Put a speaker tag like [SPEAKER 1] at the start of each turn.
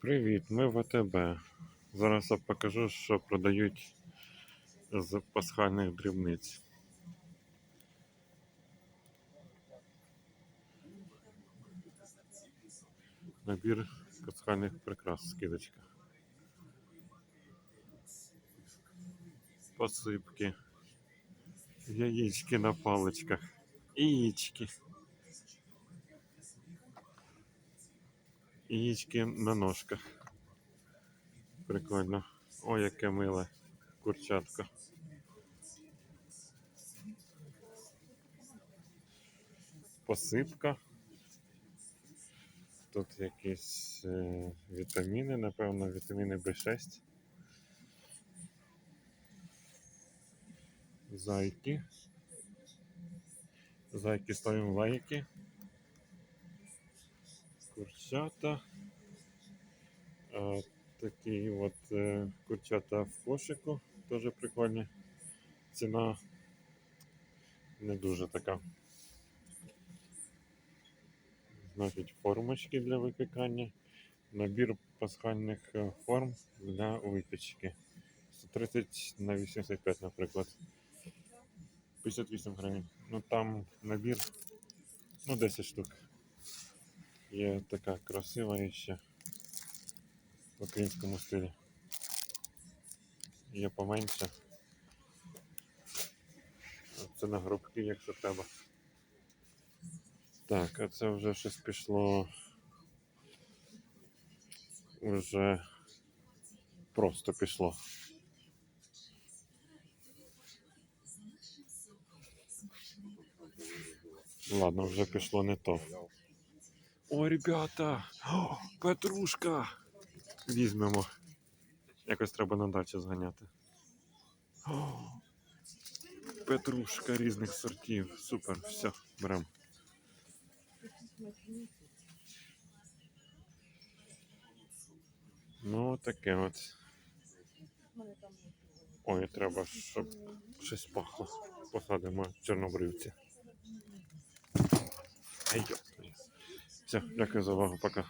[SPEAKER 1] Привіт, ми в АТБ. Зараз я покажу, що продають з пасхальних дрібниць. Набір пасхальних прикрас, скидочка. Посипки. Яєчки на паличках. Яєчки. Яєчки на ножках. Прикольно. Ой, яке миле курчатко. Посипка. Тут якісь е, вітаміни, напевно, вітаміни В6. Зайки. Зайки ставимо лайки. Курчата. А, такі от е, курчата в кошику. Теж прикольні. Ціна не дуже така. Значить, формочки для випікання. Набір пасхальних е, форм для випічки. 130 на 85, наприклад. 58 гривень. Ну там набір ну 10 штук. Є така красива ще в українському стилі. Є поменше. Це на грубки, якщо треба. Так, а це вже щось пішло. Вже просто пішло. Ладно, вже пішло не то. О, ребята! О, Петрушка! Візьмемо. Якось треба на дачу зганяти. О, Петрушка різних сортів. Супер, все, беремо. Ну, таке от. Ой, треба, щоб щось пахло. Посадимо чорнобривці. Ей. Все, дякую за увагу, пока.